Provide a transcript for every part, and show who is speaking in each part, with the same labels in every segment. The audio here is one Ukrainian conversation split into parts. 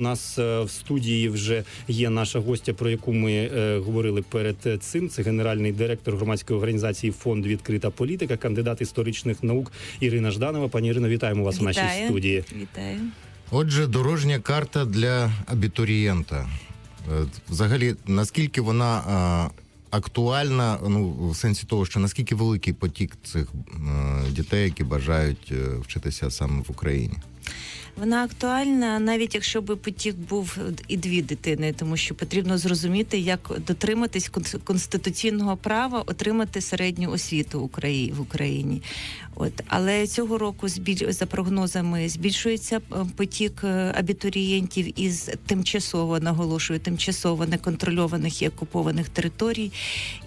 Speaker 1: У нас е, в студії вже є наша гостя, про яку ми е, говорили перед цим. Це генеральний директор громадської організації Фонд Відкрита політика, кандидат історичних наук Ірина Жданова. Пані Ірино, вітаємо вас у нашій студії.
Speaker 2: Вітаю.
Speaker 3: Отже, дорожня карта для абітурієнта. Е, Взагалі, наскільки вона е, актуальна, ну в сенсі того, що наскільки великий потік цих е, дітей, які бажають е, вчитися саме в Україні?
Speaker 2: Вона актуальна, навіть якщо би потік був і дві дитини, тому що потрібно зрозуміти, як дотриматись кон- конституційного права отримати середню освіту в Україні. От але цього року за прогнозами збільшується е, потік е, абітурієнтів із тимчасово наголошую, тимчасово неконтрольованих і окупованих територій.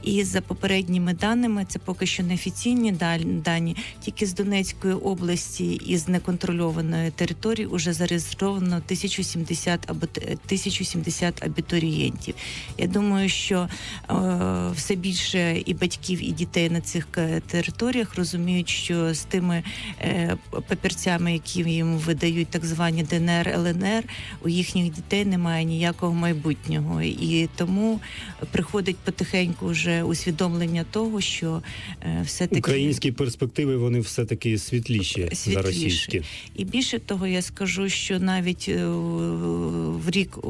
Speaker 2: І за попередніми даними, це поки що неофіційні даль- дані, тільки з Донецької області із неконтрольованої території вже зареєстровано 1070 або 1070 абітурієнтів. Я думаю, що е, все більше і батьків, і дітей на цих е, територіях розуміють, що з тими е, папірцями, які їм видають так звані ДНР, ЛНР, у їхніх дітей немає ніякого майбутнього. І тому приходить потихеньку вже усвідомлення того, що е, все таки
Speaker 1: Українські перспективи вони все таки світліші, за російські.
Speaker 2: І більше того, я скажу, що навіть е, в рік е,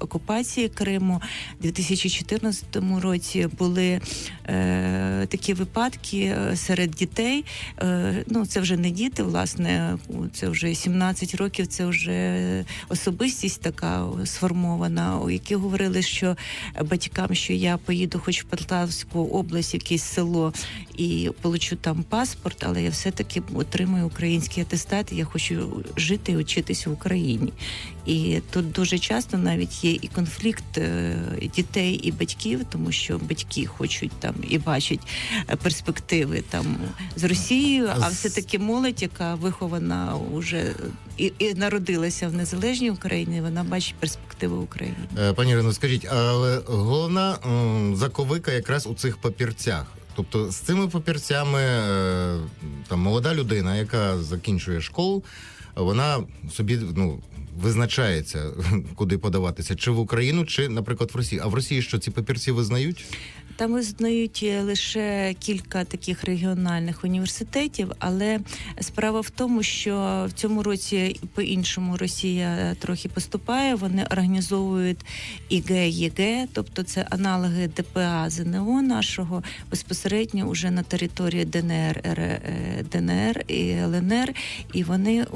Speaker 2: окупації Криму, у 2014 році, були е, такі випадки е, серед дітей. Е, ну, це вже не діти, власне, це вже 17 років, це вже особистість така сформована, у які говорили, що батькам, що я поїду хоч в Полтавську область, якесь село, і получу там паспорт, але я все-таки отримую український атестат. Я хочу жити і вчитися в Україні. І тут дуже часто навіть є і конфлікт е, дітей і батьків, тому що батьки хочуть там і бачать е, перспективи там з Росією, а все таки молодь, яка вихована уже і, і народилася в незалежній Україні, вона бачить перспективи України.
Speaker 3: Е, Пані Ірино, скажіть, але головна заковика якраз у цих папірцях. Тобто з цими папірцями там молода людина, яка закінчує школу, вона собі ну визначається, куди подаватися, чи в Україну, чи, наприклад, в Росію. А в Росії що ці папірці визнають?
Speaker 2: Там визнають е, лише кілька таких регіональних університетів, але справа в тому, що в цьому році по-іншому Росія трохи поступає. Вони організовують ІГ, ЄГ, тобто це аналоги ДПА ЗНО нашого безпосередньо уже на території ДНР, РР, е, ДНР і ЛНР, і вони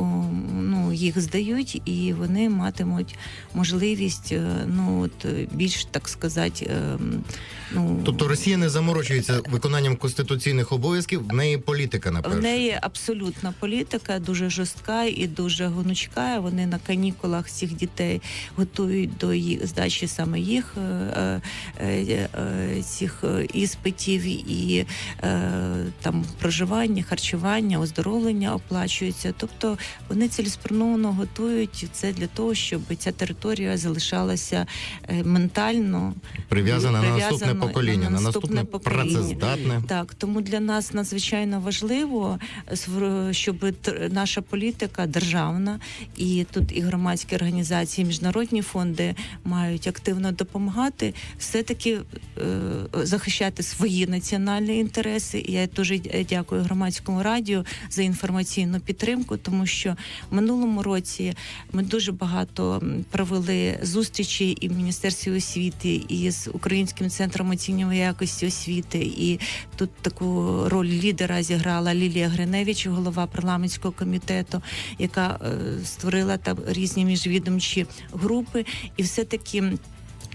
Speaker 2: ну, їх здають, і вони матимуть можливість е, ну от е, більш так сказати. ем, Ну,
Speaker 3: Тобто Росія не заморочується виконанням конституційних обов'язків, в неї політика на
Speaker 2: В неї абсолютна політика, дуже жорстка і дуже гонучка. Вони на канікулах цих дітей готують до їх здачі саме їх е, е, е, цих іспитів і е, там проживання, харчування, оздоровлення оплачується. Тобто вони цілеспрямовано готують це для того, щоб ця територія залишалася ментально
Speaker 3: прив'язана на наступне
Speaker 2: прив'язано
Speaker 3: покоління, на наступне
Speaker 2: покоління.
Speaker 3: працездатне.
Speaker 2: Так, тому для нас надзвичайно важливо, щоб наша політика державна і тут і громадські організації, і міжнародні фонди мають активно допомагати, все-таки е, захищати свої національні інтереси. І я дуже дякую громадському радіо за інформаційну підтримку, тому що в минулому році ми дуже багато провели зустрічі і в міністерстві освіти, і з українським центром оцінювання якості освіти. І тут таку роль лідера зіграла Лілія Гриневич, голова парламентського комітету, яка е, створила там різні міжвідомчі групи, і все таки.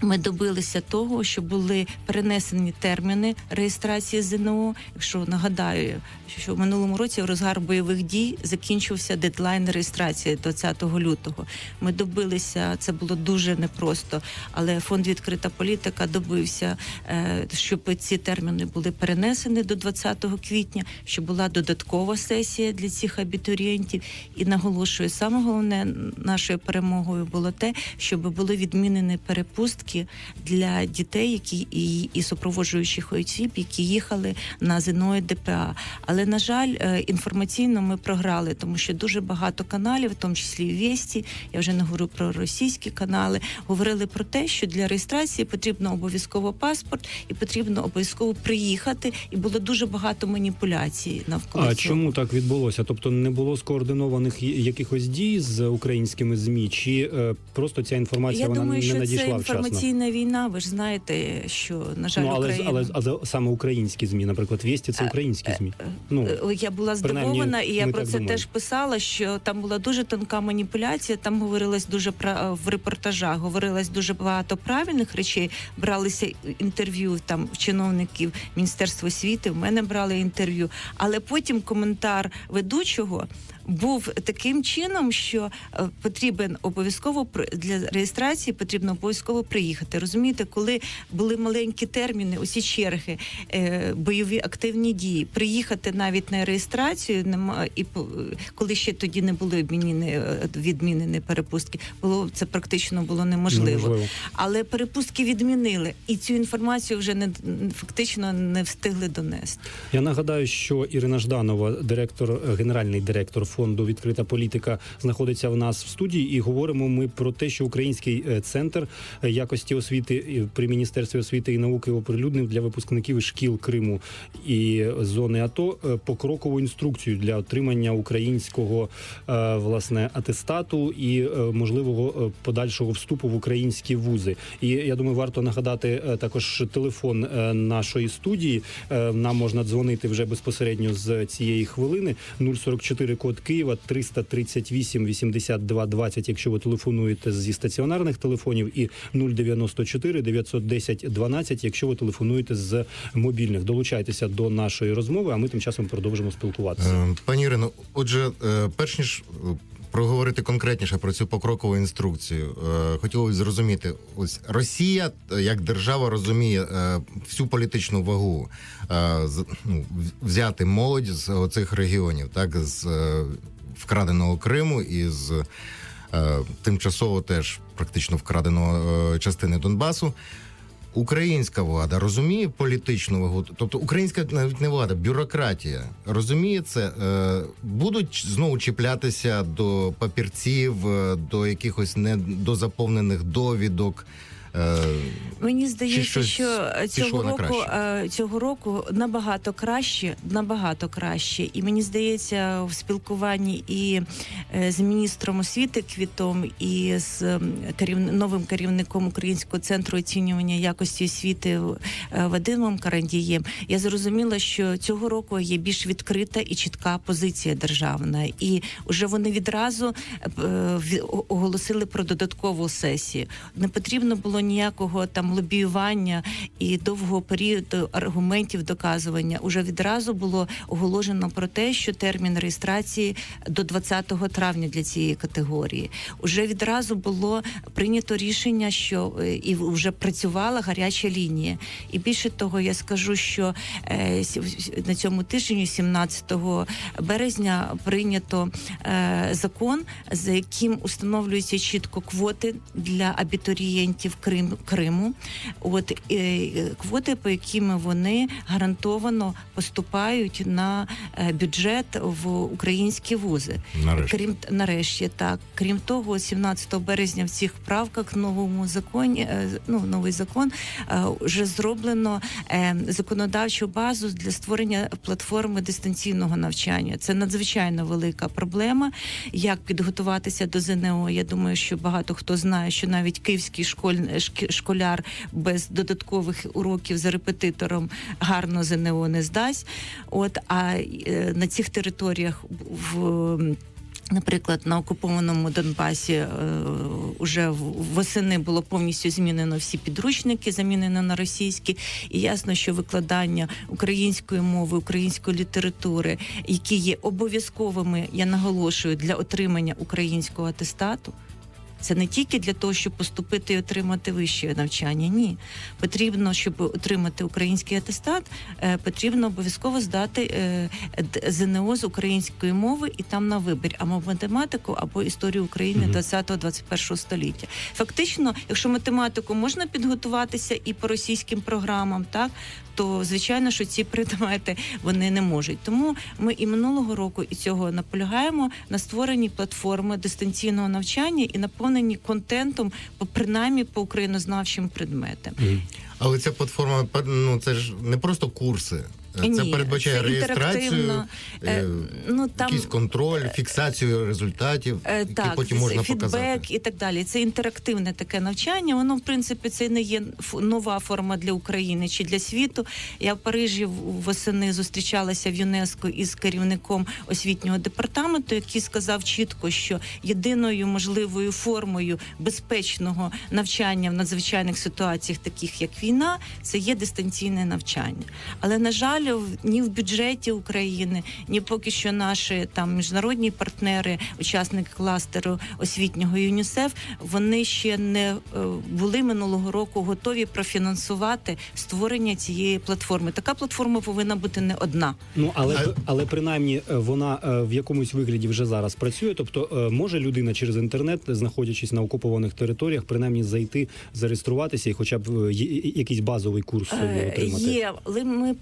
Speaker 2: Ми добилися того, що були перенесені терміни реєстрації ЗНО. Якщо нагадаю, що в минулому році в розгар бойових дій закінчився дедлайн реєстрації 20 лютого. Ми добилися, це було дуже непросто, але фонд відкрита політика добився, е, щоб ці терміни були перенесені до 20 квітня, щоб була додаткова сесія для цих абітурієнтів. І наголошую, саме головне нашою перемогою було те, щоб були відмінені перепустки перепустки для дітей, які і, і супроводжуючих осіб, які їхали на ЗНО і ДПА. Але на жаль, е, інформаційно ми програли, тому що дуже багато каналів, в тому числі і Вєсті, я вже не говорю про російські канали, говорили про те, що для реєстрації потрібно обов'язково паспорт і потрібно обов'язково приїхати. І було дуже багато маніпуляцій навколо
Speaker 1: А
Speaker 2: цього.
Speaker 1: чому так відбулося? Тобто не було скоординованих якихось дій з українськими змі, чи е, просто ця інформація
Speaker 2: Я
Speaker 1: вона
Speaker 2: думаю,
Speaker 1: не надійшла вчасно?
Speaker 2: Інформаційна війна. Ви ж знаєте, що на жаль,
Speaker 1: Ну але
Speaker 2: Україна...
Speaker 1: але, але саме українські змі, наприклад, Вєсті це українські змі. Ну
Speaker 2: Е, Я була здивована, і я про це
Speaker 1: думаємо.
Speaker 2: теж писала. Що там була дуже тонка маніпуляція. Там говорилось дуже пра- в репортажах. Говорилось дуже багато правильних речей. Бралися інтерв'ю там чиновників Міністерства освіти. В мене брали інтерв'ю. Але потім коментар ведучого. Був таким чином, що е, потрібен обов'язково для реєстрації потрібно обов'язково приїхати. Розумієте, коли були маленькі терміни, усі черги, е, бойові активні дії, приїхати навіть на реєстрацію, нема і по- коли ще тоді не були відмінені, е, відмінені перепустки, було це практично було неможливо.
Speaker 1: неможливо.
Speaker 2: Але перепустки відмінили, і цю інформацію вже не фактично не встигли донести.
Speaker 1: Я нагадаю, що Ірина Жданова, директор, е, генеральний директор фонду Відкрита політика, знаходиться в нас в студії, і говоримо ми про те, що Український е, центр е, якості освіти при міністерстві освіти і науки оприлюднив для випускників шкіл Криму і зони АТО е, покрокову інструкцію для отримання українського власне атестату і можливого подальшого вступу в українські вузи. І я думаю, варто нагадати також телефон нашої студії. Нам можна дзвонити вже безпосередньо з цієї хвилини. 044 код Києва 338 82 20, якщо ви телефонуєте зі стаціонарних телефонів, і 094 910 12, якщо ви телефонуєте з мобільних. Долучайтеся до нашої розмови, а ми тим часом продовжимо спілкуватися.
Speaker 3: Е, Пані Ірино, отже, е, перш ніж е, проговорити конкретніше про цю покрокову інструкцію, е, хотілося зрозуміти, ось Росія е, як держава розуміє е, всю політичну вагу ну, взяти молодь з оцих регіонів, так з вкраденого Криму і з тимчасово теж практично вкраденого частини Донбасу. Українська влада розуміє політичну вагу, тобто українська навіть не влада, бюрократія розуміє це, е, будуть знову чіплятися до папірців, е, до якихось недозаповнених довідок. Е,
Speaker 2: Мені здається, що е, цього року е, цього року набагато краще, набагато краще. І мені здається, в спілкуванні і з міністром освіти Квітом, і з новим керівником Українського центру оцінювання якості освіти Вадимом Карандієм, я зрозуміла, що цього року є більш відкрита і чітка позиція державна, і вже вони відразу оголосили про додаткову сесію. Не потрібно було ніякого там лобіювання і довгого періоду аргументів доказування. Уже відразу було оголошено про те, що термін реєстрації до 20 травня для цієї категорії. Уже відразу було прийнято рішення, що е, і вже працювала гаряча лінія. І більше того, я скажу, що е, на цьому тижні, 17 березня, прийнято е, закон, за яким установлюються чітко квоти для абітурієнтів Крим, Криму. От е, квоти, по яким вони гарантовано поступають на е, бюджет в українські вузи.
Speaker 3: нарешті.
Speaker 2: Крім нарешті, так крім того, 17 березня в цих правках новому законі, е, ну новий закон вже зроблено законодавчу базу для створення платформи дистанційного навчання. Це надзвичайно велика проблема. Як підготуватися до ЗНО? Я думаю, що багато хто знає, що навіть київський школь, школяр без додаткових уроків за репетитором гарно ЗНО не здасть. От а е, на цих територіях в Наприклад, на окупованому Донбасі е, уже восени було повністю змінено всі підручники, замінено на російські, і ясно, що викладання української мови, української літератури, які є обов'язковими, я наголошую, для отримання українського атестату. Це не тільки для того, щоб поступити і отримати вище навчання. Ні, потрібно, щоб отримати український атестат, е, потрібно обов'язково здати е, ЗНО з української мови і там на вибір або математику, або історію України
Speaker 1: Мгм.
Speaker 2: 20-21 століття. Фактично, якщо математику можна підготуватися і по російським програмам, так то звичайно, що ці предмети вони не можуть. Тому ми і минулого року і цього наполягаємо на створенні платформи дистанційного навчання і наповненні контентом, принаймні по українознавчим предметам.
Speaker 3: Але ця платформа ну це ж не просто курси. Це
Speaker 2: Ні,
Speaker 3: передбачає
Speaker 2: це
Speaker 3: реєстрацію, е,
Speaker 2: Е, ну там
Speaker 3: якийсь контроль, фіксацію результатів,
Speaker 2: Е,
Speaker 3: які
Speaker 2: так,
Speaker 3: потім можна
Speaker 2: фідбек
Speaker 3: показати.
Speaker 2: і так далі. Це інтерактивне таке навчання. Воно в принципі це не є нова форма для України чи для світу. Я в Парижі восени зустрічалася в ЮНЕСКО із керівником освітнього департаменту, який сказав чітко, що єдиною можливою формою безпечного навчання в надзвичайних ситуаціях, таких як війна, це є дистанційне навчання. Але на жаль, в- ні в бюджеті України, ні поки що наші там міжнародні партнери, учасники кластеру освітнього ЮНІСЕФ, вони ще не е, були минулого року готові профінансувати створення цієї платформи. Така платформа повинна бути не одна.
Speaker 1: Ну але але принаймні е, вона е, в якомусь вигляді вже зараз працює. Тобто може людина через інтернет, знаходячись на окупованих територіях, принаймні зайти, зареєструватися і, хоча б якийсь базовий курс отримати.
Speaker 2: Є, але ми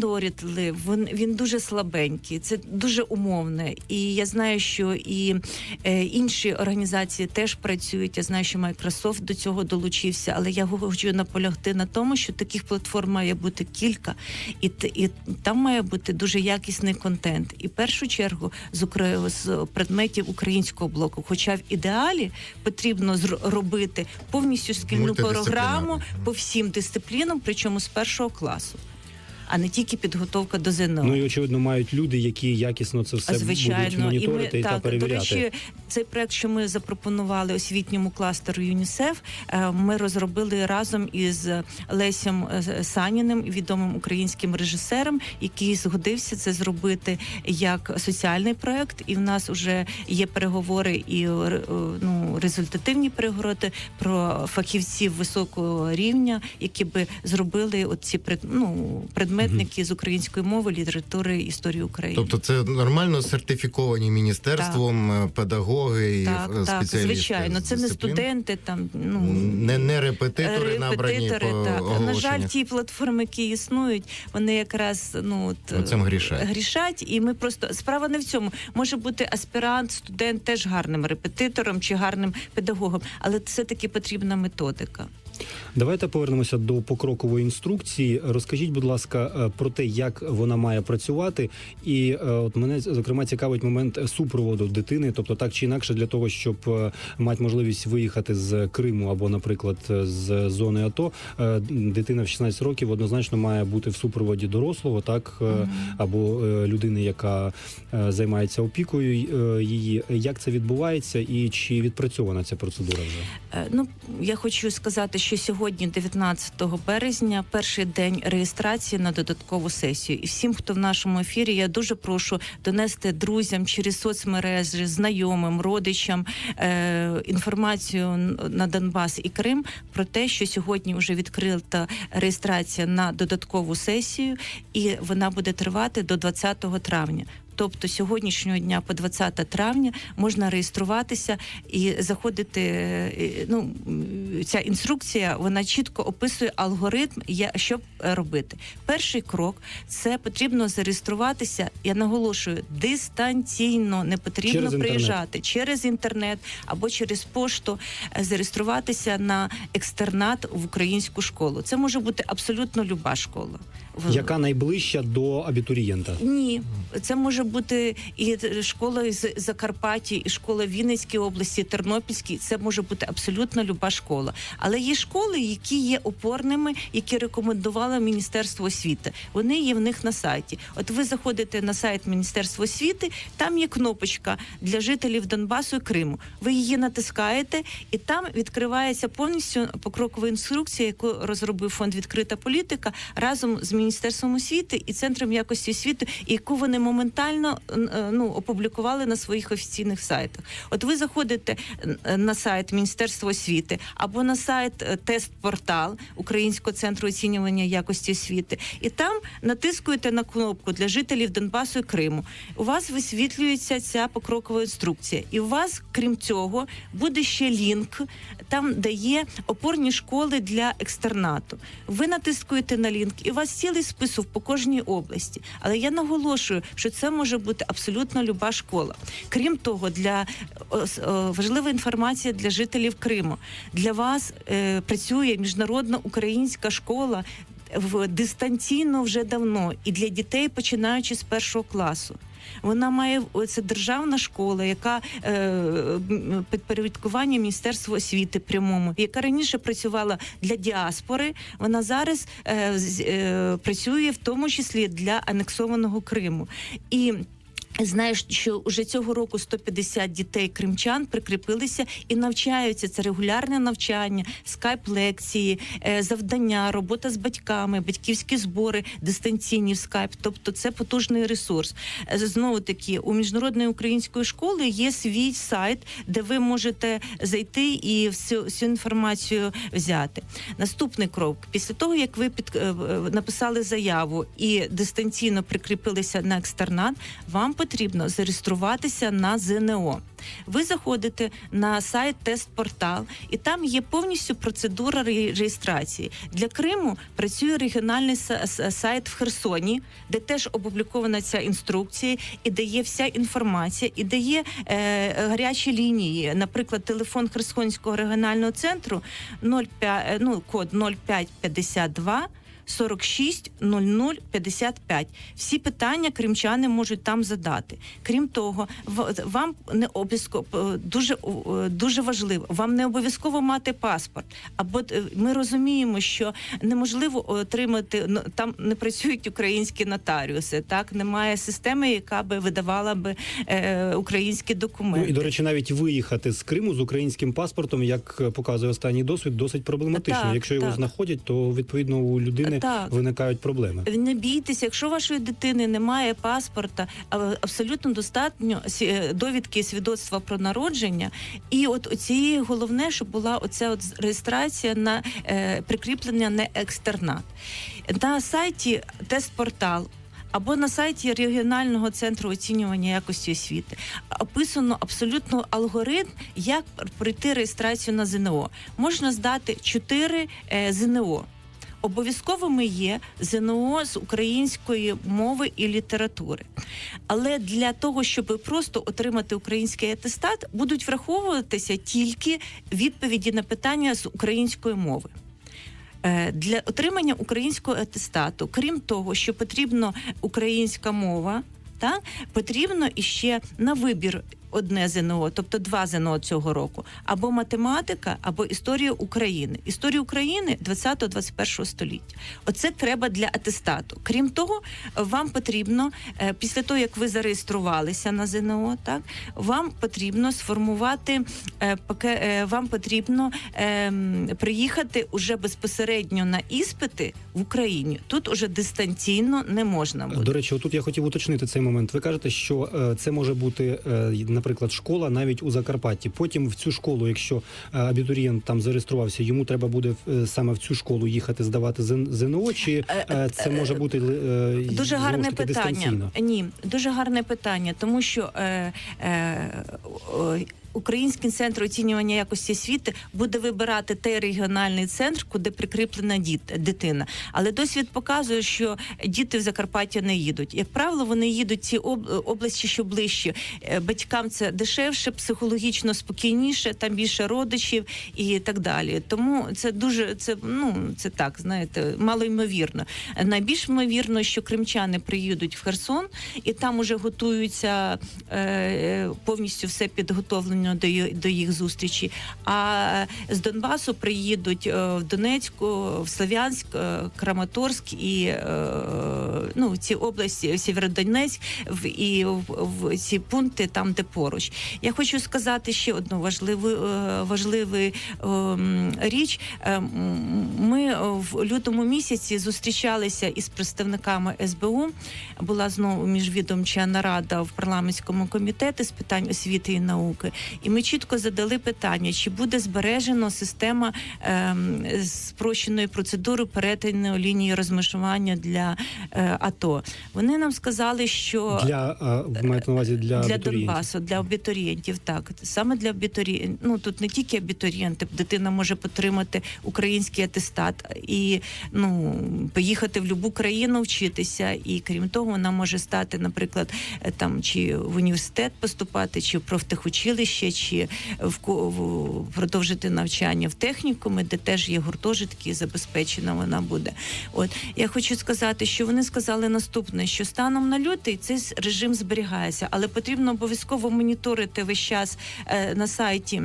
Speaker 2: проморідорили. Він, він дуже слабенький, це дуже умовне. І я знаю, що і е, інші організації теж працюють. Я знаю, що Microsoft до цього долучився, але я хочу наполягти на тому, що таких платформ має бути кілька, і, і там має бути дуже якісний контент. І в першу чергу з, Укра- з предметів українського блоку. Хоча в ідеалі потрібно робити повністю шкільну програму по всім дисциплінам, причому з першого класу, а не тільки підготовка до ЗНО.
Speaker 1: Ну і очевидно мають люди, які якісно це все будуть
Speaker 2: Звичайно,
Speaker 1: моніторити і, та
Speaker 2: так, до
Speaker 1: перевіряти.
Speaker 2: речі, цей проект, що ми запропонували освітньому кластеру ЮНІСЕФ, е, ми розробили разом із Лесем е, Саніним, відомим українським режисером, який згодився це зробити як соціальний проект. І в нас вже є переговори і е, ну результативні переговори про фахівців високого рівня, які би зробили оці ну, предметники з української мови, літератури, історії України.
Speaker 3: Тобто це нормально сертифіковані міністерством е, педагоги і
Speaker 2: Так,
Speaker 3: е,
Speaker 2: так,
Speaker 3: спеціалісти.
Speaker 2: звичайно, це не студенти, там ну
Speaker 3: Не, не репетитори, набрані
Speaker 2: репетитори,
Speaker 3: по
Speaker 2: так. На жаль, ті платформи, які існують, вони якраз ну от,
Speaker 3: Оцим грішать.
Speaker 2: грішать, і ми просто справа не в цьому. Може бути аспірант, студент теж гарним репетитором чи гарним педагогом, але все таки потрібна методика.
Speaker 1: Давайте повернемося до покрокової інструкції. Розкажіть, будь ласка, е, про те, як вона має працювати, і е, от мене зокрема цікавить момент супроводу дитини, тобто так чи інакше, для того, щоб е, мати можливість виїхати з Криму або, наприклад, з зони АТО, дитина в 16 років однозначно має бути в супроводі дорослого, так або людини, яка займається опікою її. Як це відбувається, і чи відпрацьована ця процедура вже?
Speaker 2: Ну я хочу сказати, що сьогодні, 19 березня, перший день реєстрації на додаткову сесію. І всім, хто в нашому ефірі, я дуже прошу донести друзям через соцмережі, знайомим, родичам е, інформацію на Донбас і Крим про те, що сьогодні вже відкрита реєстрація на додаткову сесію, і вона буде тривати до 20 травня. Тобто сьогоднішнього дня по 20 травня можна реєструватися і заходити. е, Ну ця інструкція вона чітко описує алгоритм, я- що е, робити. Перший крок це потрібно зареєструватися. Я наголошую дистанційно, не потрібно
Speaker 1: Через інтернет.
Speaker 2: через інтернет або через пошту, е, зареєструватися на екстернат в українську школу. Це може бути абсолютно люба школа.
Speaker 1: Яка найближча до абітурієнта?
Speaker 2: ні, це може бути і школа з Закарпаття, і школа в Вінницькій області, Тернопільській. Це може бути абсолютно люба школа. школа. Але є школи, які є опорними, які рекомендувало Міністерство освіти. Вони є в них на сайті. От ви заходите на сайт Міністерства освіти, там є кнопочка для жителів Донбасу і Криму. Ви її натискаєте, і там відкривається повністю покрокова інструкція, яку розробив фонд відкрита політика разом з міністерством освіти і центром якості освіти, яку вони моментально е, ну опублікували на своїх офіційних сайтах. От ви заходите е, на сайт Міністерства освіти або на сайт е, тест-портал Українського центру оцінювання якості освіти, і там натискуєте на кнопку для жителів Донбасу і Криму. У вас висвітлюється ця покрокова інструкція, і у вас, крім цього, буде ще лінк, там де є опорні школи для екстернату. Ви натискуєте на лінк, і у вас цілий список по кожній області. Але я наголошую, що це може бути абсолютно люба школа. Крім того, для с- о, важлива інформація для жителів Криму. Для вас е, працює міжнародна українська школа. В дистанційно вже давно і для дітей, починаючи з першого класу. Вона має це державна школа, яка е, перевідкування підпорядкування Міністерства освіти прямому, яка раніше працювала для діаспори. Вона зараз е, е, працює в тому числі для анексованого Криму. І Знаєш, що уже цього року 150 дітей кримчан прикріпилися і навчаються. Це регулярне навчання, скайп-лекції, е, завдання, робота з батьками, батьківські збори, дистанційні в скайп. Тобто це потужний ресурс. Е, Знову таки, у міжнародної української школи є свій сайт, де ви можете зайти і всю, всю інформацію взяти. Наступний крок після того, як ви під е, написали заяву і дистанційно прикріпилися на екстернат, вам потрібно зареєструватися на ЗНО. Ви заходите на сайт тест-портал, і там є повністю процедура реєстрації. Для Криму працює регіональний сайт в Херсоні, де теж опублікована ця інструкція, і де є вся інформація, і де є е, гарячі лінії. Наприклад, телефон Херсонського регіонального центру 05, е, ну, код 0552 46 00 55. Всі питання кримчани можуть там задати. Крім того, вам не обов'язково дуже е, дуже важливо. Вам не обов'язково мати паспорт. Або е, ми розуміємо, що неможливо отримати ну, там не працюють українські нотаріуси. Так немає системи, яка би видавала би е, українські
Speaker 1: Ну
Speaker 2: документи.
Speaker 1: і до речі, навіть виїхати з Криму з українським паспортом, як е, показує останній досвід, досить проблематично.
Speaker 2: Так,
Speaker 1: Якщо його знаходять, то відповідно у людини
Speaker 2: Так.
Speaker 1: виникають проблеми.
Speaker 2: Не бійтеся, якщо вашої дитини немає паспорта, абсолютно достатньо е, довідки свідоцтва про народження. І от оцієї головне, щоб була оця от реєстрація на е, прикріплення на екстернат. На сайті тест-портал. Або на сайті регіонального центру оцінювання якості освіти описано абсолютно алгоритм, як пройти реєстрацію на ЗНО. Можна здати 4 е, ЗНО. Обов'язковими є ЗНО з української мови і літератури. Але для того, щоб просто отримати український атестат, будуть враховуватися тільки відповіді на питання з української мови. Е, Для отримання українського атестату, крім того, що потрібна українська мова, та потрібно іще на вибір одне ЗНО, тобто два ЗНО цього року, або математика, або історія України. Історія України 20-21 століття. Оце треба для атестату. Крім того, вам потрібно е, після того, як ви зареєструвалися на ЗНО, так вам потрібно сформувати е, е, вам потрібно ем, приїхати уже безпосередньо на іспити в Україні. Тут уже дистанційно не можна буде.
Speaker 1: До речі, отут я хотів уточнити цей момент. Ви кажете, що це може бути, наприклад, школа навіть у Закарпатті. Потім в цю школу, якщо е, абітурієнт там зареєструвався, йому треба буде е, саме в цю школу їхати здавати ЗН- ЗНО, чи е, це може бути
Speaker 2: Дуже гарне
Speaker 1: таки,
Speaker 2: питання. Ні, дуже гарне питання, тому що е, е, Український центр оцінювання якості освіти буде вибирати той регіональний центр, куди прикріплена дитина. Але досвід показує, що діти в Закарпаття не їдуть. Як правило, вони їдуть ці об- області, що ближче. Е, Батькам це дешевше, психологічно спокійніше, там більше родичів і так далі. Тому це дуже це ну це так, знаєте, мало ймовірно. Найбільш ймовірно, що кримчани приїдуть в Херсон і там уже готуються е, е, повністю все підготовлено відповідно до, їх зустрічі. А з Донбасу приїдуть е, в Донецьку, в Слов'янськ, е, Краматорськ і е, ну, ці області, Сєвєродонецьк, і в, в ці пункти там, де поруч. Я хочу сказати ще одну важливу важливу ем, річ. Ми в лютому місяці зустрічалися із представниками СБУ. Була знову міжвідомча нарада в парламентському комітеті з питань освіти і науки. І ми чітко задали питання, чи буде збережено система ем, спрощеної процедури перетину лінії розмежування для е, АТО. Вони нам сказали, що
Speaker 1: Для ви маєте на увазі для,
Speaker 2: для? Донбасу, для абітурієнтів, так саме для абітурієнтів. Ну тут не тільки абітурієнти, дитина може потримати український атестат і ну поїхати в будь-яку країну вчитися. І крім того, вона може стати, наприклад, е, там чи в університет поступати, чи в профтехучилище, чи в, продовжити навчання в технікуми, де теж є гуртожитки, забезпечена вона буде. От я хочу сказати, що вони сказали наступне: що станом на лютий цей режим зберігається, але потрібно обов'язково моніторити весь час е, на сайті.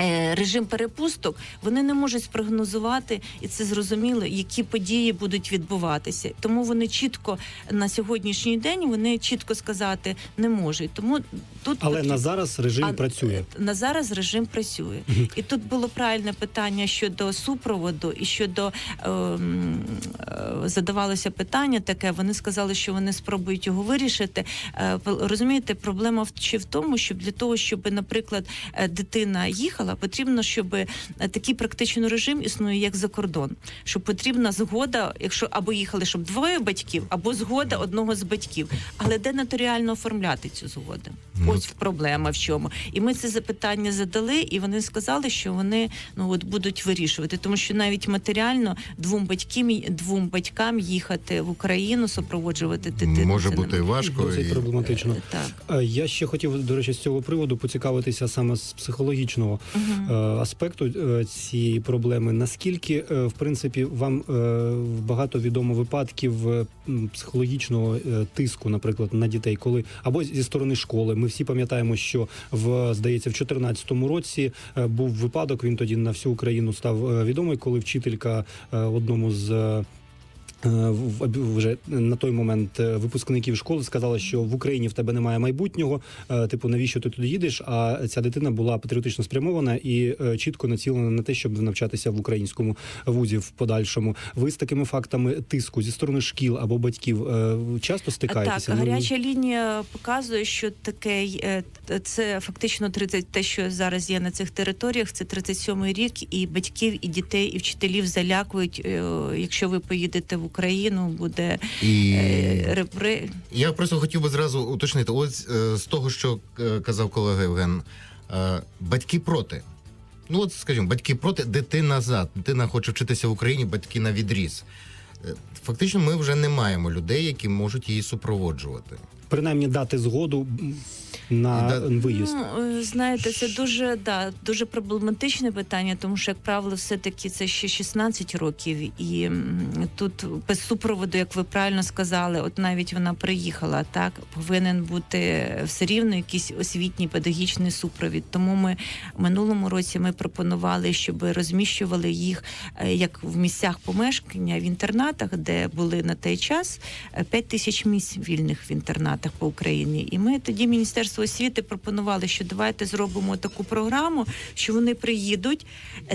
Speaker 2: Е, Режим перепусток вони не можуть спрогнозувати, і це зрозуміло, які події будуть відбуватися. Тому вони чітко на сьогоднішній день вони чітко сказати не можуть. Тому тут
Speaker 1: Але
Speaker 2: потрібно-
Speaker 1: на зараз режим
Speaker 2: а,
Speaker 1: працює.
Speaker 2: е, На зараз режим працює. І тут було правильне питання щодо супроводу і щодо ем, е, задавалося питання таке. Вони сказали, що вони спробують його вирішити. Е, розумієте, проблема в чи в тому, щоб для того, щоб, наприклад, дитина їхала, потрібно, щоб е, такий практичний режим існує як за кордон. Що потрібна згода, якщо або їхали, щоб двоє батьків, або згода одного з батьків. Але де нотаріально оформляти цю згоду?
Speaker 3: Ну,
Speaker 2: Ось проблема в чому. І ми це запитання задали, і вони сказали, що вони ну от будуть вирішувати, тому що навіть матеріально двом батькам двом батькам їхати в Україну, супроводжувати дитину.
Speaker 3: Може
Speaker 2: це
Speaker 3: бути
Speaker 2: не-
Speaker 3: важко. І-
Speaker 1: проблематично.
Speaker 2: Так.
Speaker 1: Е, Я ще хотів, до речі, з цього приводу поцікавитися саме з психологічного Е, аспекту е, цієї проблеми. Наскільки, е, в принципі, вам багато відомо випадків психологічного тиску, наприклад, на дітей, коли або зі сторони школи. Ми всі пам'ятаємо, що в здається, в 2014 році був випадок. Він тоді на всю Україну став відомий, коли вчителька одному з. Е, вже на той момент е, випускників школи сказала, що в Україні в тебе немає майбутнього. е, Типу, навіщо ти туди їдеш? А ця дитина була патріотично спрямована і чітко націлена на те, щоб навчатися в українському вузі в подальшому. Ви з такими фактами тиску зі сторони шкіл або батьків часто стикаєтеся?
Speaker 2: Так,
Speaker 1: Ну,
Speaker 2: гаряча лінія показує, що таке це фактично 30, те, що зараз є на цих територіях. Це 37-й рік, і батьків, і дітей, і вчителів залякують. Якщо ви поїдете в Україну, буде
Speaker 3: І
Speaker 2: репри.
Speaker 3: я просто хотів би зразу уточнити: ось е, з того, що е, казав колега Євген, е, батьки проти. Ну, от, скажімо, батьки проти, дитина за. Дитина хоче вчитися в Україні, батьки на відріз. Е, Фактично, ми вже не маємо людей, які можуть її супроводжувати.
Speaker 1: Принаймні дати згоду на виїзд.
Speaker 2: Ну, е, знаєте, це дуже да дуже проблематичне питання, тому що, як правило, все таки це ще 16 років, і тут без супроводу, як ви правильно сказали, от навіть вона приїхала, так повинен бути все рівно якийсь освітній педагогічний супровід. Тому ми в минулому році ми пропонували, щоб розміщували їх е, як в місцях помешкання в інтернатах, де були на той час 5 тисяч місць вільних в інтернатах по Україні. І ми тоді Міністерство освіти пропонували, що давайте зробимо таку програму, що вони приїдуть.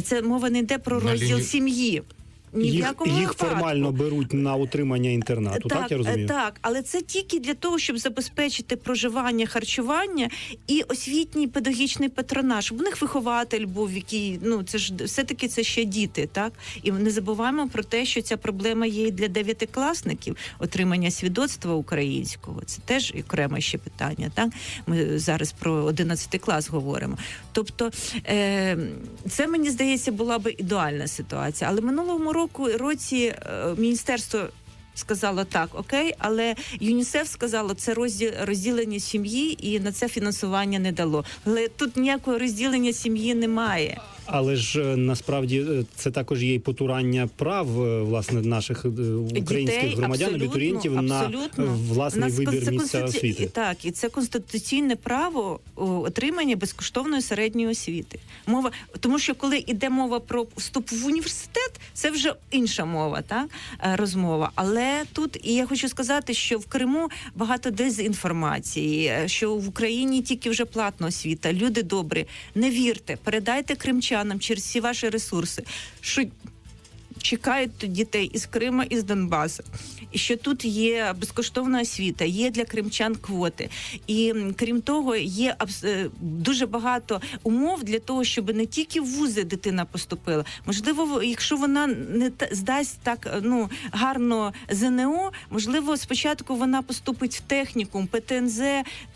Speaker 2: Це мова не йде про розділ сім'ї. Ні в
Speaker 1: Їх,
Speaker 2: якому
Speaker 1: їх
Speaker 2: випадку.
Speaker 1: формально беруть на утримання інтернату. Так, я
Speaker 2: е,
Speaker 1: розумію.
Speaker 2: так, але це тільки для того, щоб забезпечити проживання, харчування і освітній педагогічний патронаж. Щоб у них вихователь був, який ну це ж все-таки це ще діти, так і не забуваємо про те, що ця проблема є і для дев'ятикласників отримання свідоцтва українського. Це теж окреме ще питання. Так ми зараз про 11 клас говоримо. Тобто, е, це мені здається була би ідеальна ситуація. Але минулого року році е, міністерство. Сказало так, окей, але ЮНІСЕФ сказало, це розділ розділення сім'ї, і на це фінансування не дало. Але тут ніякого розділення сім'ї немає.
Speaker 1: Але ж е, насправді е, це також є і потурання прав е, власне наших українських
Speaker 2: Дітей
Speaker 1: громадян,
Speaker 2: абсолютно,
Speaker 1: абітурієнтів на
Speaker 2: абсолютно.
Speaker 1: власний
Speaker 2: нас
Speaker 1: вибір місця освіти.
Speaker 2: Так, і це конституційне право отримання безкоштовної середньої освіти. Мова, тому що коли йде мова про вступ в університет, це вже інша мова, так розмова. Але тут і я хочу сказати, що в Криму багато дезінформації, що в Україні тільки вже платна освіта. Люди добрі, не вірте, передайте кримчанам через всі ваші ресурси. що чекають дітей із Крима і з Донбасу. І що тут є безкоштовна освіта, є для кримчан квоти. І крім того, є е, дуже багато умов для того, щоб не тільки в вузи дитина поступила. Можливо, якщо вона не здасть так е, ну гарно ЗНО, можливо, спочатку вона поступить в технікум, ПТНЗ,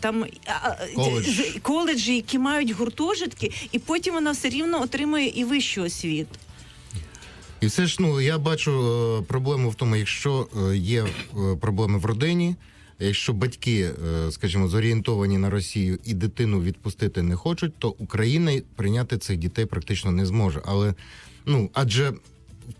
Speaker 2: там а,
Speaker 3: Коледж.
Speaker 2: коледжі, які мають гуртожитки, і потім вона все рівно отримує і вищу освіту.
Speaker 3: І все ж ну я бачу е, проблему в тому, якщо е, є е, проблеми в родині, якщо батьки, скажімо, зорієнтовані на Росію і дитину відпустити не хочуть, то Україна прийняти цих дітей практично не зможе. Але ну адже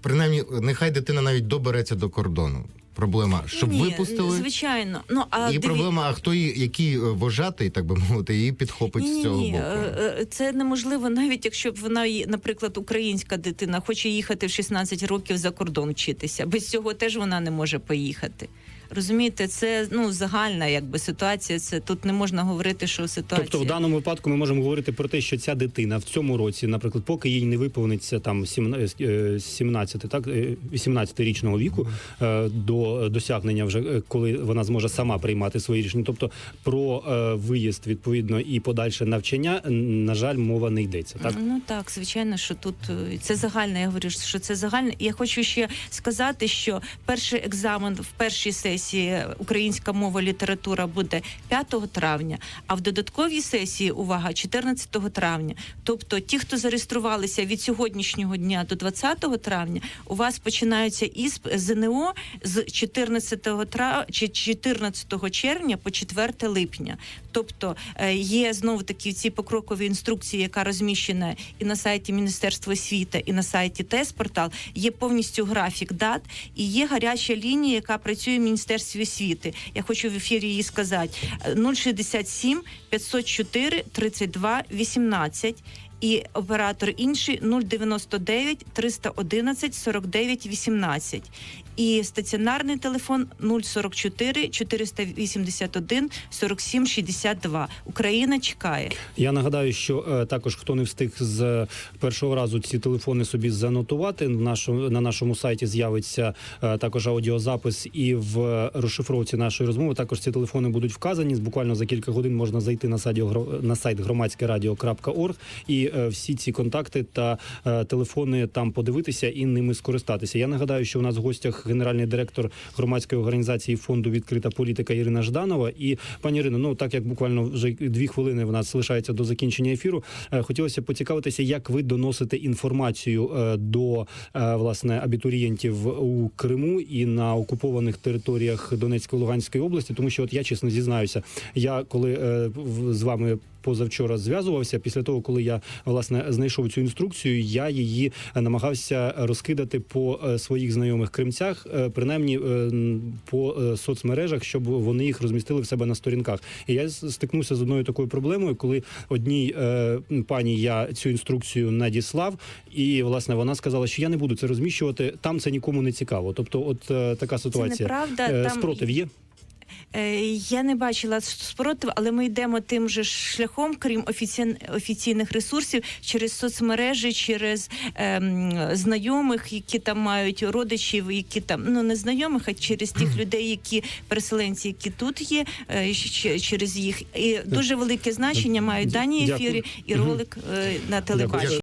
Speaker 3: принаймні, нехай дитина навіть добереться до кордону. Проблема, щоб
Speaker 2: Ні,
Speaker 3: випустили.
Speaker 2: звичайно. Ну а
Speaker 3: і
Speaker 2: диві-
Speaker 3: проблема, а хто її, який е, вожатий, так би мовити, її підхопить
Speaker 2: ні,
Speaker 3: з цього
Speaker 2: ні,
Speaker 3: боку.
Speaker 2: це неможливо, навіть якщо б вона, наприклад, українська дитина хоче їхати в 16 років за кордон вчитися. Без цього теж вона не може поїхати. Розумієте, це ну загальна якби ситуація. Це тут не можна говорити, що ситуація.
Speaker 1: Тобто, в даному випадку ми можемо говорити про те, що ця дитина в цьому році, наприклад, поки їй не виповниться там сімна- е, 17, так е, 18-річного віку е, до досягнення, вже е, коли вона зможе сама приймати свої рішення. Тобто про е, виїзд відповідно і подальше навчання, на жаль, мова не йдеться. Так
Speaker 2: Ну так, звичайно, що тут е, це загальне. Я говорю, що це загальне. Я хочу ще сказати, що перший екзамен в першій сесії українська мова література буде 5 травня, а в додатковій сесії увага 14 травня. Тобто, ті, хто зареєструвалися від сьогоднішнього дня до 20 травня, у вас починаються ісп ЗНО з 14 тра... чи 14 червня по 4 липня. Тобто е, є знову таки в цій покроковій інструкції, яка розміщена і на сайті Міністерства освіти, і на сайті ТЕС-портал, є повністю графік дат і є гаряча лінія, яка працює в Міністерстві освіти. Я хочу в ефірі її сказати: Е, 067 504 32 18 і оператор інший 099 311 49 18. І стаціонарний телефон 044 481 47 62. Україна чекає.
Speaker 1: Я нагадаю, що е, також хто не встиг з першого разу ці телефони собі занотувати. В нашому на нашому сайті з'явиться е, також аудіозапис, і в розшифровці нашої розмови також ці телефони будуть вказані. Буквально за кілька годин можна зайти на сайт на сайт громадськерадіо.орг і е, всі ці контакти та е, телефони там подивитися і ними скористатися. Я нагадаю, що у нас в гостях генеральний директор громадської організації фонду відкрита політика Ірина Жданова. І пані Ірино, ну так як буквально вже дві хвилини в нас лишається до закінчення ефіру. е, Хотілося поцікавитися, як ви доносите інформацію до власне абітурієнтів у Криму і на окупованих територіях Донецької Луганської області, тому що от я чесно зізнаюся, я коли з вами позавчора зв'язувався. Після того, коли я власне знайшов цю інструкцію, я її намагався розкидати по е, своїх знайомих кримцях, е, принаймні е, по соцмережах, щоб вони їх розмістили в себе на сторінках. І я стикнувся з одною такою проблемою, коли одній пані я цю інструкцію надіслав, і власне вона сказала, що я не буду це розміщувати. Там це нікому не цікаво. Тобто, от така
Speaker 2: Це
Speaker 1: ситуація.
Speaker 2: неправда.
Speaker 1: Е, Спротив є.
Speaker 2: Е, Я не бачила спротив, але ми йдемо тим же шляхом, крім офіці... офіційних ресурсів, через соцмережі, через ем, знайомих, які там мають родичів, які там ну не знайомих, а через тих людей, які переселенці, які тут є, е, через їх. І дуже велике значення мають дані ефірі і ролик е, на телебаченні.